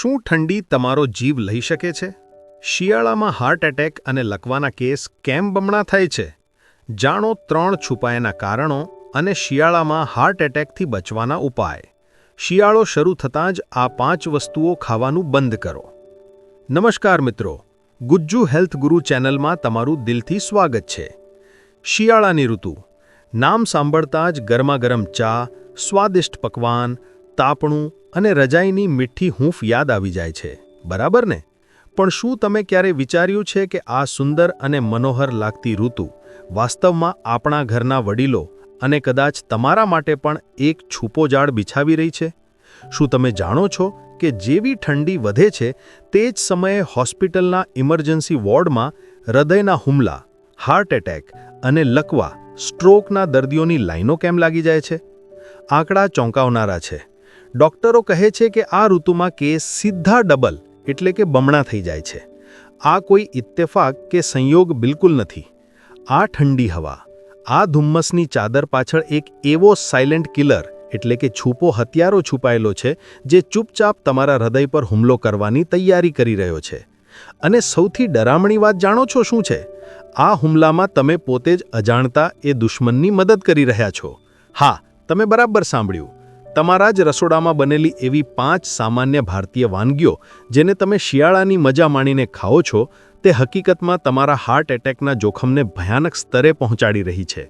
શું ઠંડી તમારો જીવ લઈ શકે છે? શિયાળામાં હાર્ટ એટેક અને લકવાના કેસ કેમ બમણા થાય છે? જાણો ત્રણ છુપાયેલા કારણો અને શિયાળામાં હાર્ટ એટેકથી બચવાના ઉપાય. શિયાળો શરૂ થતાં જ આ પાંચ વસ્તુઓ ખાવાનું બંધ કરો. નમસ્કાર મિત્રો, ગુજ્જુ હેલ્થ ગુરુ ચેનલમાં તમારું દિલથી સ્વાગત છે. શિયાળાની ઋતુ. નામ સાંભળતા જ ગરમાગરમ ચા, સ્વાદિષ્ટ પકવાન તાપણું અને રજાઈની મીઠી હૂંફ યાદ આવી જાય છે. બરાબર ને? પણ શું તમે ક્યારે વિચાર્યું છે કે આ સુંદર અને મનોહર લાગતી ઋતુ વાસ્તવમાં આપણા ઘરના વડીલો અને કદાચ તમારા માટે પણ એક છૂપો જાળ બિછાવી રહી છે? શું તમે જાણો છો કે જેવી ઠંડી વધે છે, તે જ સમયે હોસ્પિટલના ઇમરજન્સી વોર્ડમાં હૃદયના હુમલા, હાર્ટ એટેક અને લકવા સ્ટ્રોકના દર્દીઓની લાઈનો કેમ લાગી જાય છે? આંકડા ચોંકાવનારા છે. ડોક્ટરો કહે છે કે આ ઋતુમાં કેસ સીધા ડબલ એટલે કે બમણા થઈ જાય છે. આ કોઈ ઇત્તેફાક કે સંયોગ બિલકુલ નથી. આ ઠંડી હવા, આ ધુમ્મસની ચાદર પાછળ એક એવો સાયલેન્ટ કિલર એટલે કે છૂપો હથિયારો છુપાયેલો છે જે ચૂપચાપ તમારા હૃદય પર હુમલો કરવાની તૈયારી કરી રહ્યો છે. અને સૌથી ડરામણી વાત જાણો છો શું છે? આ હુમલામાં તમે પોતે જ અજાણતા એ દુશ્મનની મદદ કરી રહ્યા છો. હા, તમે બરાબર સાંભળ્યું. તમારા જ રસોડામાં બનેલી એવી પાંચ સામાન્ય ભારતીય વાનગીઓ, જેને તમે શિયાળાની મજા માણીને ખાઓ છો, તે હકીકતમાં તમારા હાર્ટ એટેકના જોખમને ભયાનક સ્તરે પહોંચાડી રહી છે.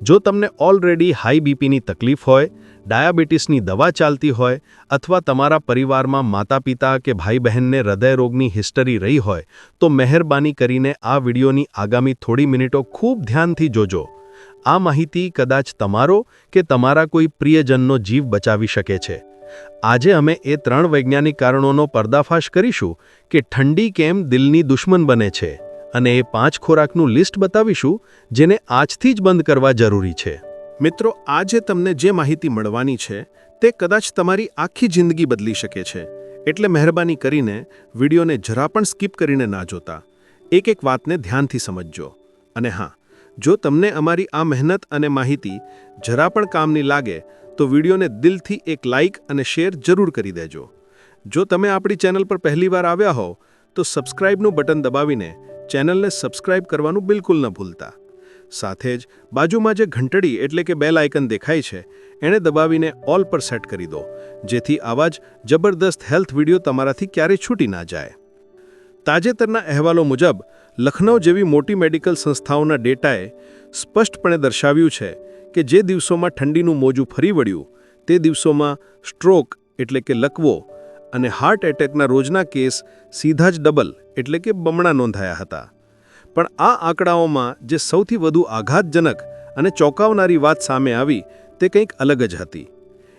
જો તમને ઓલરેડી હાઈ બીપીની તકલીફ હોય, ડાયાબિટીસની દવા ચાલતી હોય, અથવા તમારા પરિવારમાં માતા પિતા કે ભાઈ બહેનને હૃદયરોગની હિસ્ટરી રહી હોય, તો મહેરબાની કરીને આ વિડીયોની આગામી થોડી મિનિટો ખૂબ ધ્યાનથી જોજો. આ માહિતી કદાચ તમારો કે તમારા કોઈ પ્રિયજનનો જીવ બચાવી શકે છે. આજે અમે એ ત્રણ વૈજ્ઞાનિક કારણોનો પર્દાફાશ કરીશું કે ઠંડી કેમ દિલની દુશ્મન બને છે અને એ પાંચ ખોરાકનું લિસ્ટ બતાવીશું જેને આજથી જ બંધ કરવા જરૂરી છે. મિત્રો, આજે તમને જે માહિતી મળવાની છે તે કદાચ તમારી આખી જિંદગી બદલી શકે છે. એટલે મહેરબાની કરીને વિડીયોને જરા પણ સ્કીપ કરીને ના જોતા. એક એક વાતને ધ્યાનથી સમજજો. અને હા જો તમને અમારી આ મહેનત અને માહિતી જરા પણ કામની લાગે, તો વિડીયોને દિલથી એક લાઇક અને શેર જરૂર કરી દેજો. જો તમે આપણી ચેનલ પર પહેલીવાર આવ્યા હો તો સબસ્ક્રાઇબનું બટન દબાવીને ચેનલને સબસ્ક્રાઇબ કરવાનું બિલકુલ ન ભૂલતા. સાથે જ બાજુમાં જે ઘંટડી એટલે કે બેલ આઇકન દેખાય છે એણે દબાવીને ઓલ પર સેટ કરી દો, જેથી આવા જ જબરદસ્ત હેલ્થ વીડિયો તમારાથી ક્યારેય છૂટી ના જાય. તાજેતરના અહેવાલો મુજબ લખનૌ જેવી મોટી મેડિકલ સંસ્થાઓના ડેટાએ સ્પષ્ટપણે દર્શાવ્યું છે કે જે દિવસોમાં ઠંડીનું મોજું ફરી વળ્યું, તે દિવસોમાં સ્ટ્રોક એટલે કે લકવો અને હાર્ટ એટેકના રોજના કેસ સીધા જ ડબલ એટલે કે બમણા નોંધાયા હતા. પણ આ આંકડાઓમાં જે સૌથી વધુ આઘાતજનક અને ચોંકાવનારી વાત સામે આવી, તે કંઈક અલગ જ હતી.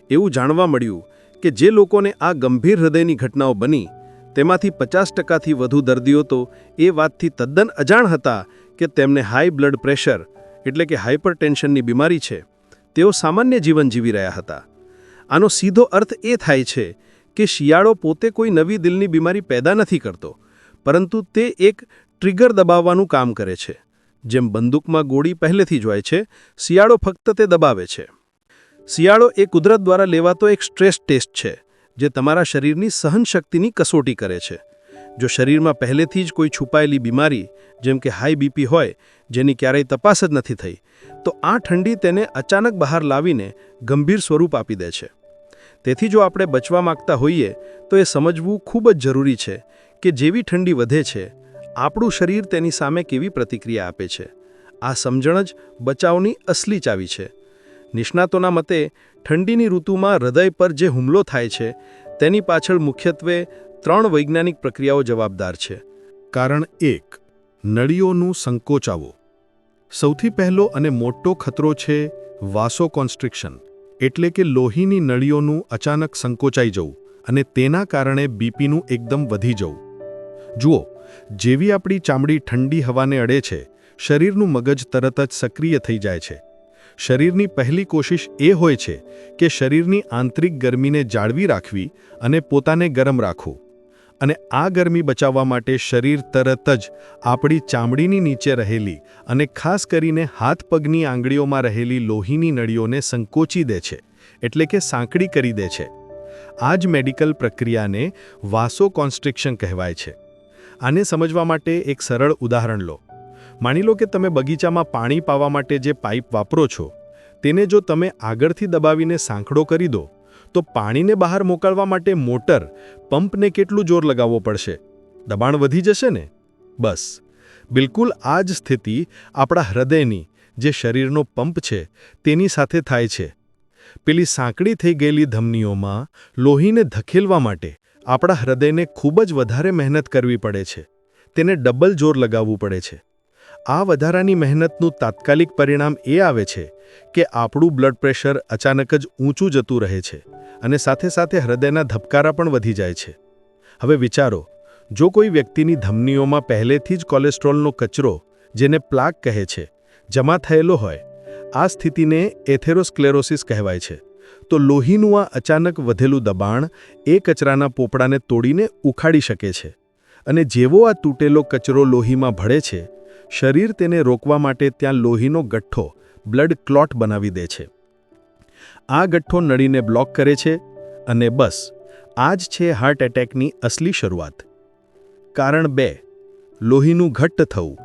એવું જાણવા મળ્યું કે જે લોકોને આ ગંભીર હૃદયની ઘટનાઓ બની તેમાંથી પચાસ ટકાથી વધુ દર્દીઓ તો એ વાતથી તદ્દન અજાણ હતા કે તેમને હાઈ બ્લડ પ્રેશર, એટલે કે હાઇપરટેન્શનની બીમારી છે. તેઓ સામાન્ય જીવન જીવી રહ્યા હતા. આનો સીધો અર્થ એ થાય છે કે શિયાળો પોતે કોઈ નવી દિલની બીમારી પેદા નથી કરતો, પરંતુ તે એક ટ્રિગર દબાવવાનું કામ કરે છે. જેમ બંદૂકમાં ગોળી પહેલેથી જ હોય છે, શિયાળો ફક્ત તે દબાવે છે. શિયાળો એ કુદરત દ્વારા લેવાતો એક સ્ટ્રેસ ટેસ્ટ છે. જે તમારા શરીરની સહનશક્તિની કસોટી કરે છે. જો શરીરમાં પહેલેથી જ કોઈ છુપાયેલી બીમારી, જેમ કે હાઈ બીપી હોય, જેની ક્યારેય તપાસ જ નથી થઈ, તો આ ઠંડી તેને અચાનક બહાર લાવીને ગંભીર સ્વરૂપ આપી દે છે. તેથી જો આપણે બચવા માગતા હોઈએ, તો એ સમજવું ખૂબ જ જરૂરી છે કે જેવી ઠંડી વધે છે, આપણું શરીર તેની સામે કેવી પ્રતિક્રિયા આપે છે. આ સમજણ જ બચાવની અસલી ચાવી છે. નિષ્ણાતોના મતે ઠંડીની ઋતુમાં હૃદય પર જે હુમલો થાય છે, તેની પાછળ મુખ્યત્વે ત્રણ વૈજ્ઞાનિક પ્રક્રિયાઓ જવાબદાર છે. કારણ એક, નળીઓનું સંકોચાવો. સૌથી પહેલો અને મોટો ખતરો છે વાસો કોન્સ્ટ્રિક્શન, એટલે કે લોહીની નળીઓનું અચાનક સંકોચાઈ જવું અને તેના કારણે બીપીનું એકદમ વધી જવું. જુઓ, જેવી આપણી ચામડી ઠંડી હવાને અડે છે, શરીરનું મગજ તરત જ સક્રિય થઈ જાય છે. શરીરની પહેલી કોશિશ એ હોય છે કે શરીરની આંતરિક ગરમીને જાળવી રાખવી અને પોતાને ગરમ રાખવું. અને આ ગરમી બચાવવા માટે શરીર તરત જ આપણી ચામડીની નીચે રહેલી અને ખાસ કરીને હાથ પગની આંગળીઓમાં રહેલી લોહીની નળીઓને સંકોચી દે છે, એટલે કે સાંકડી કરી દે છે. આ જ મેડિકલ પ્રક્રિયાને વાસો કોન્સ્ટ્રિક્શન કહેવાય છે. આને સમજવા માટે એક સરળ ઉદાહરણ લો. માની લો કે તમે બગીચામાં પાણી પાવા માટે જે પાઇપ વાપરો છો, તેને જો તમે આગળથી દબાવીને સાંકડો કરી દો, તો પાણીને બહાર મોકલવા માટે મોટર પંપને કેટલું જોર લગાવવો પડશે? દબાણ વધી જશે ને? બસ. બિલકુલ આ જ સ્થિતિ આપણા હૃદયની, જે શરીરનો પંપ છે, તેની સાથે થાય છે. પેલી સાંકડી થઈ ગયેલી ધમનીઓમાં લોહીને ધકેલવા માટે આપણા હૃદયને ખૂબ જ વધારે મહેનત કરવી પડે છે. તેને ડબલ જોર લગાવવું પડે છે. આ વધારાની મહેનતનું તાત્કાલિક પરિણામ એ આવે છે કે આપણું બ્લડ પ્રેશર અચાનક જ ઊંચું જતું રહે છે અને સાથે સાથે હૃદયના ધબકારા પણ વધી જાય છે. હવે વિચારો, જો કોઈ વ્યક્તિની ધમનીઓમાં પહેલેથી જ કોલેસ્ટ્રોલનો કચરો, જેને પ્લાક કહે છે, જમા થયેલો હોય, આ સ્થિતિને એથેરોસ્ક્લેરોસિસ કહેવાય છે. તો લોહીનું આ અચાનક વધેલું દબાણ એ કચરાના પોપડાને તોડીને ઉખાડી શકે છે. અને જેવો આ તૂટેલો કચરો લોહીમાં ભળે છે શરીર તેને રોકવા માટે ત્યાં લોહીનો ગઠ્ઠો, બ્લડ ક્લોટ બનાવી દે છે. આ ગઠ્ઠો નળીને બ્લોક કરે છે અને બસ આ જ છે હાર્ટ એટેકની અસલી શરૂઆત. કારણ બે, લોહીનું ઘટ્ટ થવું.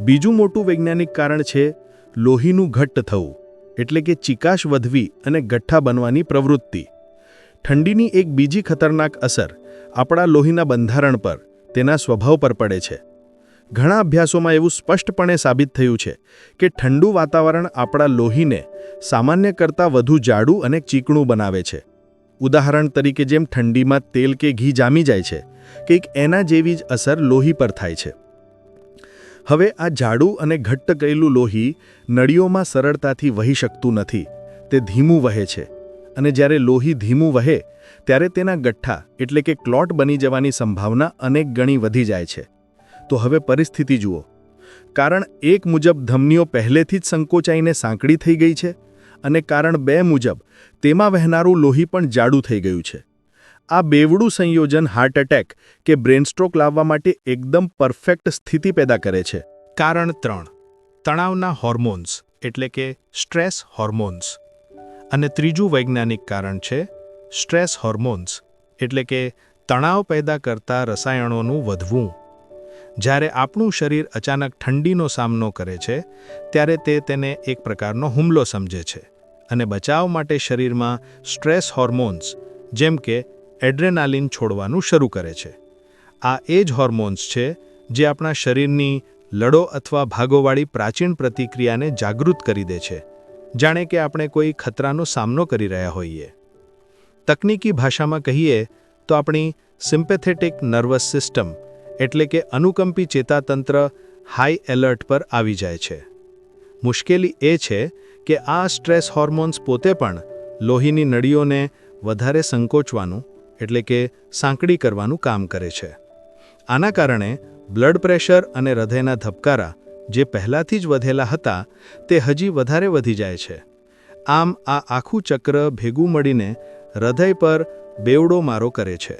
બીજું મોટું વૈજ્ઞાનિક કારણ છે લોહીનું ઘટ્ટ થવું, એટલે કે ચિકાશ વધવી અને ગઠ્ઠા બનવાની પ્રવૃત્તિ. ઠંડીની એક બીજી ખતરનાક અસર આપણા લોહીના બંધારણ પર, તેના સ્વભાવ પર પડે છે. ઘણા અભ્યાસોમાં એવું સ્પષ્ટપણે સાબિત થયું છે કે ઠંડુ વાતાવરણ આપણા લોહીને સામાન્ય કરતાં વધુ જાડું અને ચીકણું બનાવે છે. ઉદાહરણ તરીકે જેમ ઠંડીમાં તેલ કે ઘી જામી જાય છે, કંઈક એના જેવી જ અસર લોહી પર થાય છે. હવે આ જાડું અને ઘટ્ટ કરેલું લોહી નળીઓમાં સરળતાથી વહી શકતું નથી, તે ધીમું વહે છે. અને જ્યારે લોહી ધીમું વહે, ત્યારે તેના ગઠ્ઠા એટલે કે ક્લોટ બની જવાની સંભાવના અનેક ગણી વધી જાય છે. તો હવે પરિસ્થિતિ જુઓ. કારણ એક મુજબ ધમનીઓ પહેલેથી જ સંકોચાઈને સાંકડી થઈ ગઈ છે અને કારણ બે મુજબ તેમાં વહેનારું લોહી પણ જાડું થઈ ગયું છે. આ બેવડું સંયોજન હાર્ટ એટેક કે બ્રેનસ્ટ્રોક લાવવા માટે એકદમ પરફેક્ટ સ્થિતિ પેદા કરે છે. કારણ ત્રણ. તણાવના હોર્મોન્સ એટલે કે સ્ટ્રેસ હોર્મોન્સ અને ત્રીજું વૈજ્ઞાનિક કારણ છે સ્ટ્રેસ હોર્મોન્સ એટલે કે તણાવ પેદા કરતા રસાયણોનું વધવું. જ્યારે આપણું શરીર અચાનક ઠંડીનો સામનો કરે છે, ત્યારે તે તેને એક પ્રકારનો હુમલો સમજે છે અને બચાવ માટે શરીરમાં સ્ટ્રેસ હોર્મોન્સ, જેમ કે એડ્રેનાલિન છોડવાનું શરૂ કરે છે. આ એ જ હોર્મોન્સ છે જે આપણા શરીરની લડો અથવા ભાગોવાળી પ્રાચીન પ્રતિક્રિયાને જાગૃત કરી દે છે, જાણે કે આપણે કોઈ ખતરાનો સામનો કરી રહ્યા હોઈએ. તકનીકી ભાષામાં કહીએ તો આપણી સિમ્પેથેટિક નર્વસ સિસ્ટમ એટલે કે અનુકંપી ચેતાતંત્ર હાઈ એલર્ટ પર આવી જાય છે. મુશ્કેલી એ છે કે આ સ્ટ્રેસ હોર્મોન્સ પોતે પણ લોહીની નળીઓને વધારે સંકોચવાનું, એટલે કે સાંકડી કરવાનું કામ કરે છે. આના કારણે બ્લડ પ્રેશર અને હૃદયના ધબકારા જે પહેલાંથી જ વધેલા હતા, તે હજી વધારે વધી જાય છે. આમ આ આખું ચક્ર ભેગું મળીને હૃદય પર બેવડો મારો કરે છે.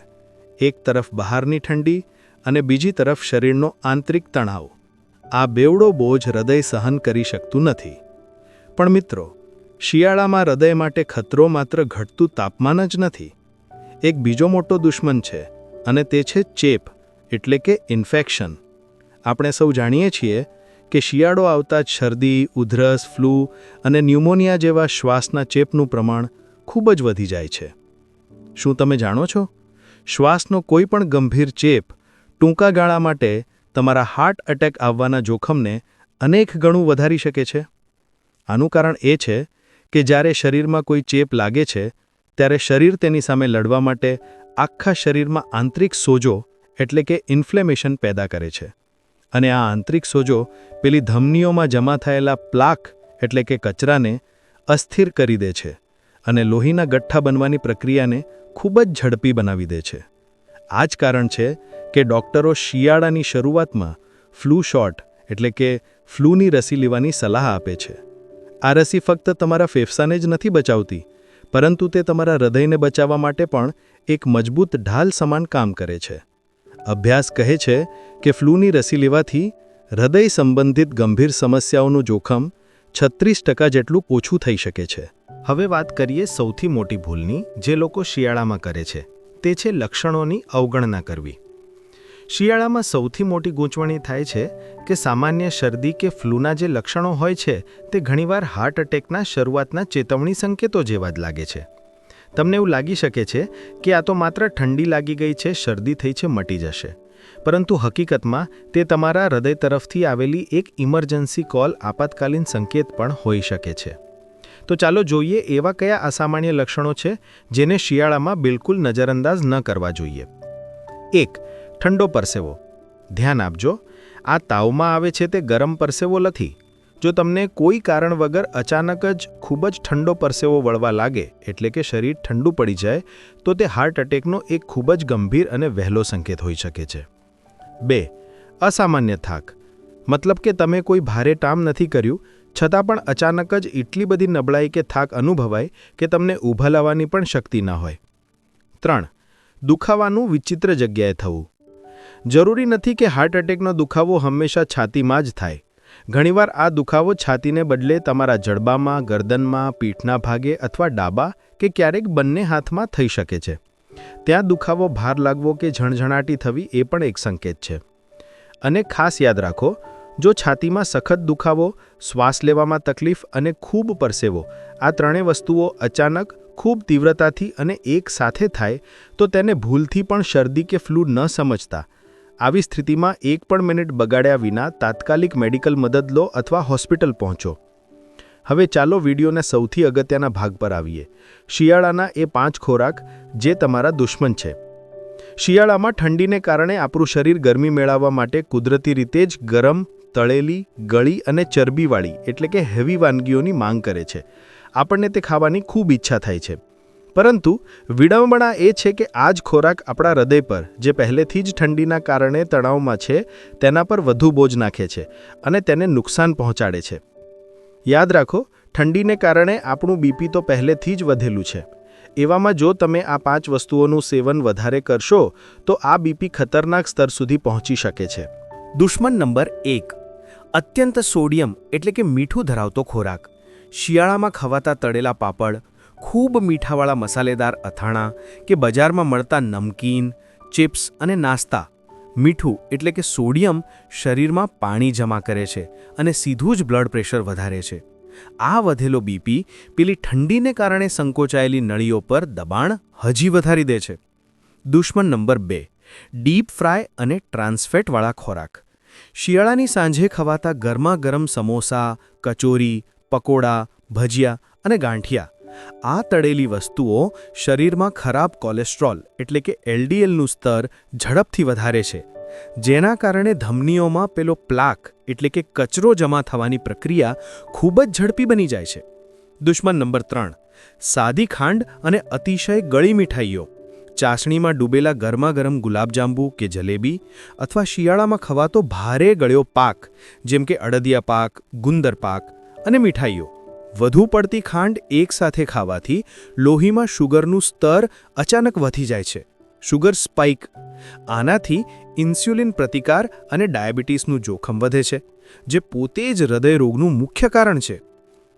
એક તરફ બહારની ઠંડી અને બીજી તરફ શરીરનો આંતરિક તણાવ. આ બેવડો બોજ હૃદય સહન કરી શકતું નથી. પણ મિત્રો, શિયાળામાં હૃદય માટે ખતરો માત્ર ઘટતું તાપમાન જ નથી. એક બીજો મોટો દુશ્મન છે, અને તે છે ચેપ, એટલે કે ઇન્ફેક્શન. આપણે સૌ જાણીએ છીએ કે શિયાળો આવતા જ શરદી, ઉધરસ, ફ્લૂ અને ન્યુમોનિયા જેવા શ્વાસના ચેપનું પ્રમાણ ખૂબ જ વધી જાય છે. શું તમે જાણો છો? શ્વાસનો કોઈ પણ ગંભીર ચેપ ટૂંકા ગાળા માટે તમારા હાર્ટ એટેક આવવાના જોખમને અનેક ગણું વધારી શકે છે. આનું કારણ એ છે કે જ્યારે શરીરમાં કોઈ ચેપ લાગે છે, ત્યારે શરીર તેની સામે લડવા માટે આખા શરીરમાં આંતરિક સોજો એટલે કે ઇન્ફ્લેમેશન પેદા કરે છે. અને આ આંતરિક સોજો પેલી ધમનીઓમાં જમા થયેલા પ્લાક એટલે કે કચરાને અસ્થિર કરી દે છે અને લોહીના ગઠ્ઠા બનવાની પ્રક્રિયાને ખૂબ જ ઝડપી બનાવી દે છે. આ જ કારણ છે કે ડૉક્ટરો શિયાળાની શરૂઆતમાં ફ્લૂ શોટ, એટલે કે ફ્લૂની રસી લેવાની સલાહ આપે છે. આ રસી ફક્ત તમારા ફેફસાને જ નથી બચાવતી, પરંતુ તે તમારા હૃદયને બચાવવા માટે પણ એક મજબૂત ઢાલ સમાન કામ કરે છે. અભ્યાસ કહે છે કે ફ્લૂની રસી લેવાથી હૃદય સંબંધિત ગંભીર સમસ્યાઓનું જોખમ છત્રીસ ટકા જેટલું ઓછું થઈ શકે છે. હવે વાત કરીએ સૌથી મોટી ભૂલની, જે લોકો શિયાળામાં કરે છે. તે છે લક્ષણોની અવગણના કરવી. શિયાળામાં સૌથી મોટી ગૂંચવણી થાય છે કે સામાન્ય શરદી કે ફ્લૂના જે લક્ષણો હોય છે, તે ઘણીવાર હાર્ટ એટેકના શરૂઆતના ચેતવણી સંકેતો જેવા જ લાગે છે. તમને એવું લાગી શકે છે કે આ તો માત્ર ઠંડી લાગી ગઈ છે, શરદી થઈ છે, મટી જશે. પરંતુ હકીકતમાં તે તમારા હૃદય તરફથી આવેલી એક ઇમરજન્સી કોલ આપાતકાલીન સંકેત પણ હોઈ શકે છે. તો ચાલો જોઈએ એવા કયા અસામાન્ય લક્ષણો છે જેને શિયાળામાં બિલકુલ નજરઅંદાજ ન કરવા જોઈએ. એક, ઠંડો પરસેવો. ધ્યાન આપજો, આ તાવમાં આવે છે તે ગરમ પરસેવો નથી. જો તમને કોઈ કારણ વગર અચાનક જ ખૂબ જ ઠંડો પરસેવો વળવા લાગે, એટલે કે શરીર ઠંડુ પડી જાય, તો તે હાર્ટ એટેકનો એક ખૂબ જ ગંભીર અને વહેલો સંકેત હોઈ શકે છે. બે, અસામાન્ય થાક. મતલબ કે તમે કોઈ ભારે કામ નથી કર્યું છતાં પણ અચાનક જ એટલી બધી નબળાઈ કે થાક અનુભવાય કે તમને ઊભા લાવવાની પણ શક્તિ ન હોય. ત્રણ, દુખાવાનું વિચિત્ર જગ્યાએ થવું. જરૂરી નથી કે હાર્ટ એટેકનો દુખાવો હંમેશા છાતીમાં જ થાય. ઘણીવાર આ દુખાવો છાતીને બદલે તમારા જડબામાં, ગરદનમાં, પીઠના ભાગે અથવા ડાબા કે ક્યારેક બંને હાથમાં થઈ શકે છે. ત્યાં દુખાવો ભાર લાગવો કે ઝણઝણાટી થવી એ પણ એક સંકેત છે. અને ખાસ યાદ રાખો જો છાતીમાં સખત દુખાવો, શ્વાસ લેવામાં તકલીફ અને ખૂબ પરસેવો, આ ત્રણેય વસ્તુઓ અચાનક, ખૂબ તીવ્રતાથી અને એક સાથે થાય, તો તેને ભૂલથી પણ શરદી કે ફ્લૂ ન સમજતા. આવી સ્થિતિમાં એક પણ મિનિટ બગાડ્યા વિના તાત્કાલિક મેડિકલ મદદ લો અથવા હોસ્પિટલ પહોંચો. હવે ચાલો વિડીયોના સૌથી અગત્યના ભાગ પર આવીએ. શિયાળાના એ પાંચ ખોરાક જે તમારા દુશ્મન છે. શિયાળામાં ઠંડીને કારણે આપણું શરીર ગરમી મેળવવા માટે કુદરતી રીતે જ ગરમ તળેલી, ગળી અને ચરબીવાળી, એટલે કે હેવી વાનગીઓની માંગ કરે છે. આપણને તે ખાવાની ખૂબ ઈચ્છા થાય છે. પરંતુ, વિડંબણા એ છે કે આ જ ખોરાક આપણા હૃદય પર, જે પહેલેથી જ ઠંડીના કારણે તણાવમાં છે, તેના પર વધુ બોજ નાખે છે અને તેને નુકસાન પહોંચાડે છે. યાદ રાખો, ઠંડીને કારણે આપણું બીપી તો પહેલેથી જ વધેલું છે. એવામાં જો તમે આ પાંચ વસ્તુઓનું સેવન વધારે કરશો, તો આ બીપી ખતરનાક સ્તર સુધી પહોંચી શકે છે. દુશ્મન નંબર એક. અત્યંત સોડિયમ એટલે કે મીઠું ધરાવતો ખોરાક. શિયાળામાં ખવાતા તળેલા પાપડ, ખૂબ મીઠાવાળા મસાલેદાર અથાણા કે બજારમાં મળતા નમકીન, ચિપ્સ અને નાસ્તા. મીઠું એટલે કે સોડિયમ શરીરમાં પાણી જમા કરે છે અને સીધું જ બ્લડ પ્રેશર વધારે છે. આ વધેલો બીપી પેલી ઠંડીને કારણે સંકોચાયેલી નળીઓ પર દબાણ હજી વધારી દે છે. દુશ્મન નંબર બે, ડીપ ફ્રાય અને ટ્રાન્સફેટવાળા ખોરાક. શિયાળાની સાંજે ખવાતા ગરમા ગરમ સમોસા, કચોરી, પકોડા, ભજીયા અને ગાંઠિયા. આ તળેલી વસ્તુઓ શરીરમાં ખરાબ કોલેસ્ટ્રોલ એટલે કે એલડીએલનું સ્તર ઝડપથી વધારે છે, જેના કારણે ધમનીઓમાં પેલો પ્લાક એટલે કે કચરો જમા થવાની પ્રક્રિયા ખૂબ જ ઝડપી બની જાય છે. દુશ્મન નંબર ત્રણ, સાદી ખાંડ અને અતિશય ગળી મીઠાઈઓ. ચાસણીમાં ડૂબેલા ગરમા ગરમ ગુલાબજાંબુ કે જલેબી અથવા શિયાળામાં ખવાતો ભારે ગળ્યો પાક, જેમ કે અડદિયા પાક, ગુંદર પાક અને મીઠાઈઓ. વધુ પડતી ખાંડ એકસાથે ખાવાથી લોહીમાં શુગરનું સ્તર અચાનક વધી જાય છે. Sugar spike. આનાથી ઇન્સ્યુલિન પ્રતિકાર અને ડાયાબિટીસનું જોખમ વધે છે, જે પોતે જ હૃદયરોગનું મુખ્ય કારણ છે.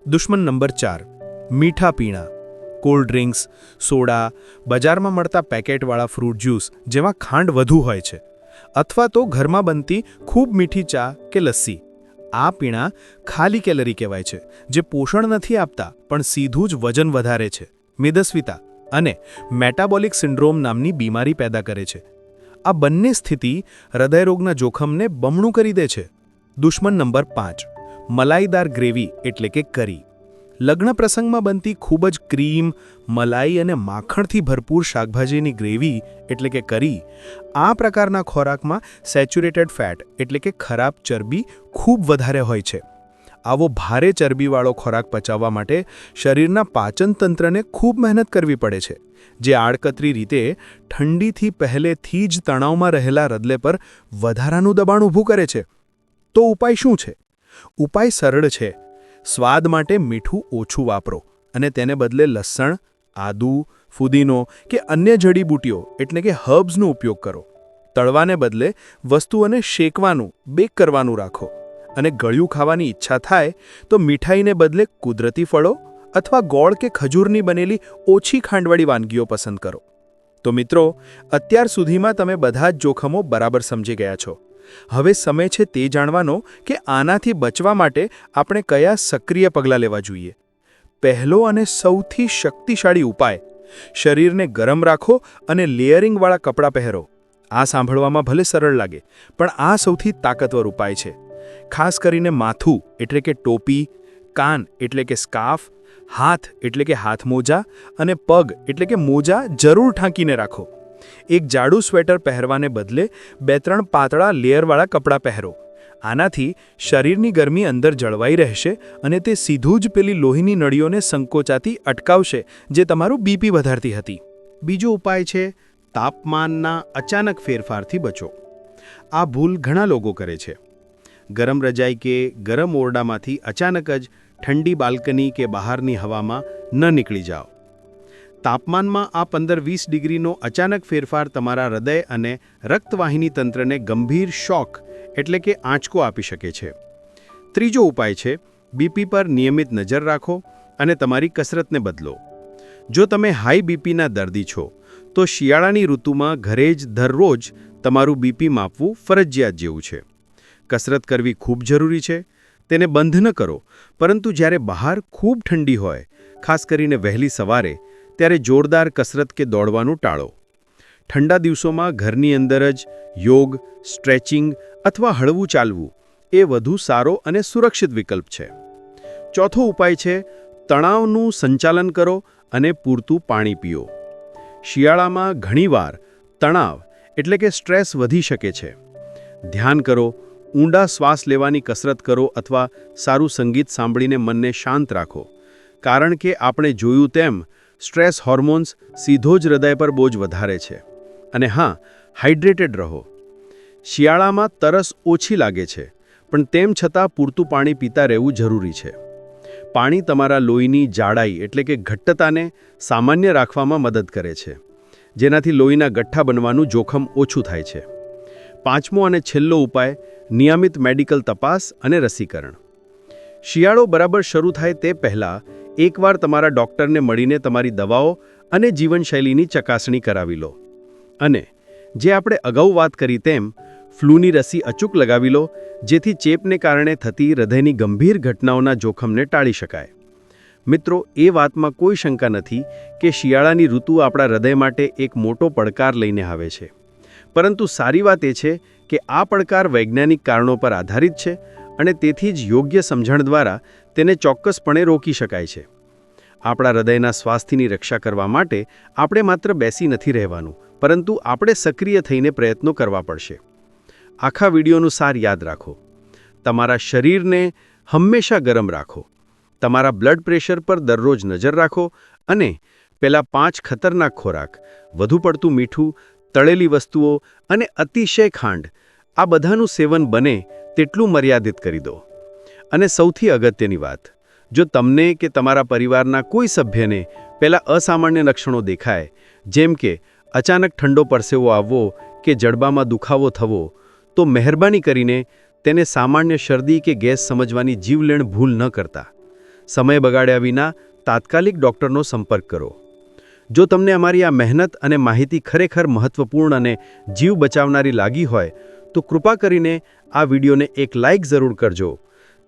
દુશ્મન નંબર ચાર. મીઠા પીણા. કોલ્ડ ડ્રિંક્સ, સોડા, બજારમાં મળતા પેકેટવાળા ફ્રૂટ જ્યુસ જેમાં ખાંડ વધુ હોય છે, અથવા તો ઘરમાં બનતી ખૂબ મીઠી ચા કે લસ્સી. આ પીણા ખાલી કેલરી કહેવાય છે, જે પોષણ નથી આપતા, પણ સીધું જ વજન વધારે છે. મેદસ્વીતા અને મેટાબોલિક સિન્ડ્રોમ નામની બીમારી પેદા કરે છે. આ બંને સ્થિતિ હૃદયરોગના જોખમને બમણું કરી દે છે. દુશ્મન નંબર પાંચ, મલાઈદાર ગ્રેવી એટલે કે કરી. લગ્ન પ્રસંગમાં બનતી ખૂબ જ ક્રીમ, મલાઈ અને માખણથી ભરપૂર શાકભાજીની ગ્રેવી એટલે કે કરી, આ પ્રકારના ખોરાકમાં સેચ્યુરેટેડ ફેટ એટલે કે ખરાબ ચરબી ખૂબ વધારે હોય છે. આવો ભારે ચરબીવાળો ખોરાક પચાવવા માટે શરીરના પાચનતંત્રને ખૂબ મહેનત કરવી પડે છે, જે આડકતરી રીતે ઠંડીથી પહેલેથી જ તણાવમાં રહેલા હૃદય પર વધારાનું દબાણ ઊભું કરે છે. તો ઉપાય શું છે? ઉપાય સરળ છે. સ્વાદ માટે મીઠું ઓછું વાપરો અને તેને બદલે લસણ, આદુ, ફુદીનો કે અન્ય જડીબૂટીઓ, એટલે કે હર્બ્સનો ઉપયોગ કરો. તળવાને બદલે વસ્તુઓને શેકવાનું, બેક કરવાનું રાખો અને ગળ્યું ખાવાની ઈચ્છા થાય તો મીઠાઈને બદલે કુદરતી ફળો અથવા ગોળ કે ખજૂરની બનેલી ઓછી ખાંડવાળી વાનગીઓ પસંદ કરો. તો મિત્રો, અત્યાર સુધીમાં તમે બધા જ જોખમો બરાબર સમજી ગયા છો. હવે સમય છે તે જાણવાનો કે આનાથી બચવા માટે આપણે કયા સક્રિય પગલાં લેવા જોઈએ. પહેલો અને સૌથી શક્તિશાળી ઉપાય, શરીરને ગરમ રાખો અને લેયરિંગવાળા કપડાં પહેરો. આ સાંભળવામાં ભલે સરળ લાગે, પણ આ સૌથી તાકતવર ઉપાય છે. ખાસ કરીને માથું, એટલે કે ટોપી, કાન, એટલે કે સ્કાર્ફ, હાથ, એટલે કે હાથમોજા અને પગ, એટલે કે મોજા જરૂર ઢાંકીને રાખો. એક જાડું સ્વેટર પહેરવાને બદલે બે ત્રણ પાતળા લેયરવાળા કપડાં પહેરો. આનાથી શરીરની ગરમી અંદર જળવાઈ રહેશે અને તે સીધું જ પેલી લોહીની નળીઓને સંકોચાતી અટકાવશે, જે તમારું બીપી વધારતી હતી. બીજો ઉપાય છે, તાપમાનના અચાનક ફેરફારથી બચો. આ ભૂલ ઘણા લોકો કરે છે. ગરમ રજાઈ કે ગરમ ઓરડામાંથી અચાનક જ ઠંડી બાલ્કની કે બહારની હવામાં ન નીકળી જાઓ. તાપમાનમાં આ પંદર વીસ ડિગ્રીનો અચાનક ફેરફાર તમારા હૃદય અને રક્તવાહિની તંત્રને ગંભીર શોક એટલે કે આંચકો આપી શકે છે. ત્રીજો ઉપાય છે, બીપી પર નિયમિત નજર રાખો અને તમારી કસરતને બદલો. જો તમે હાઈ બીપીના દર્દી છો, તો શિયાળાની ઋતુમાં ઘરે જ દરરોજ તમારું બીપી માપવું ફરજિયાત જેવું છે. કસરત કરવી ખૂબ જરૂરી છે, તેને બંધ ન કરો, પરંતુ જ્યારે બહાર ખૂબ ઠંડી હોય, ખાસ કરીને વહેલી સવારે ત્યારે જોરદાર કસરત કે દોડવાનું ટાળો. ઠંડા દિવસોમાં ઘરની અંદર જ યોગ, સ્ટ્રેચિંગ અથવા હળવું ચાલવું એ વધુ સારો અને સુરક્ષિત વિકલ્પ છે. ચોથો ઉપાય છે, તણાવનું સંચાલન કરો અને પૂરતું પાણી પીઓ. શિયાળામાં ઘણીવાર તણાવ એટલે કે સ્ટ્રેસ વધી શકે છે. ધ્યાન કરો, ઊંડા શ્વાસ લેવાની કસરત કરો અથવા સારું સંગીત સાંભળીને મનને શાંત રાખો. કારણ કે આપણે જોયું તેમ સ્ટ્રેસ હોર્મોન્સ સીધો જ હૃદય પર બોજ વધારે છે. અને હા, હાઇડ્રેટેડ રહો. શિયાળામાં તરસ ઓછી લાગે છે, પણ તેમ છતાં પૂરતું પાણી પીતા રહેવું જરૂરી છે. પાણી તમારા લોહીની જાડાઈ એટલે કે ઘટ્ટતાને સામાન્ય રાખવામાં મદદ કરે છે, જેનાથી લોહીના ગઠ્ઠા બનવાનું જોખમ ઓછું થાય છે. પાંચમો અને છેલ્લો ઉપાય, નિયમિત મેડિકલ તપાસ અને રસીકરણ. શિયાળો બરાબર શરૂ થાય તે પહેલાં એકવાર તમારા ડૉક્ટરને મળીને તમારી દવાઓ અને જીવનશૈલીની ચકાસણી કરાવી લો. અને જે આપણે અગાઉ વાત કરી તેમ, ફ્લૂની રસી અચૂક લગાવી લો, જેથી ચેપને કારણે થતી હૃદયની ગંભીર ઘટનાઓના જોખમને ટાળી શકાય. મિત્રો, એ વાતમાં કોઈ શંકા નથી કે શિયાળાની ઋતુ આપણા હૃદય માટે એક મોટો પડકાર લઈને આવે છે. પરંતુ સારી વાત એ છે કે આ પડકાર વૈજ્ઞાનિક કારણો પર આધારિત છે અને તેથી જ યોગ્ય સમજણ દ્વારા તેને ચોક્કસપણે રોકી શકાય છે. આપણા હૃદયના સ્વાસ્થ્યની રક્ષા કરવા માટે આપણે માત્ર બેસી નથી રહેવાનું, પરંતુ આપણે સક્રિય થઈને પ્રયત્નો કરવા પડશે. આખા વિડીયોનું સાર યાદ રાખો. તમારા શરીરને હંમેશા ગરમ રાખો. તમારા બ્લડ પ્રેશર પર દરરોજ નજર રાખો અને પેલા પાંચ ખતરનાક ખોરાક, વધુ પડતું મીઠું, તળેલી વસ્તુઓ અને અતિશય ખાંડ, આ બધાનું સેવન બને તેટલું મર્યાદિત કરી દો. અને સૌથી અગત્યની વાત, જો તમને કે તમારા પરિવારના કોઈ સભ્યને પહેલાં અસામાન્ય લક્ષણો દેખાય, જેમ કે અચાનક ઠંડો પરસેવો આવવો કે જડબામાં દુખાવો થવો, તો મહેરબાની કરીને તેને સામાન્ય શરદી કે ગેસ સમજવાની જીવલેણ ભૂલ ન કરતા. સમય બગાડ્યા વિના તાત્કાલિક ડૉક્ટરનો સંપર્ક કરો. જો તમને અમારી આ મહેનત અને માહિતી ખરેખર મહત્વપૂર્ણ અને જીવ બચાવનારી લાગી હોય, તો કૃપા કરીને આ વિડીયોને એક લાઇક જરૂર કરજો.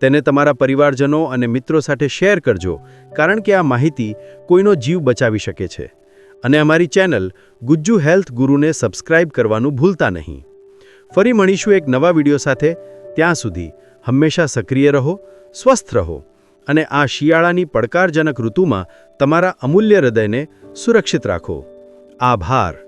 તેને તમારા પરિવારજનો અને મિત્રો સાથે શેર કરજો, કારણ કે આ માહિતી કોઈનો જીવ બચાવી શકે છે. અને અમારી ચેનલ ગુજ્જુ હેલ્થ ગુરુને સબસ્ક્રાઇબ કરવાનું ભૂલતા નહીં. ફરી મળીશું એક નવા વીડિયો સાથે. ત્યાં સુધી હંમેશા સક્રિય રહો, સ્વસ્થ રહો અને આ શિયાળાની પડકારજનક ઋતુમાં તમારા અમૂલ્ય હૃદયને સુરક્ષિત રાખો. આભાર.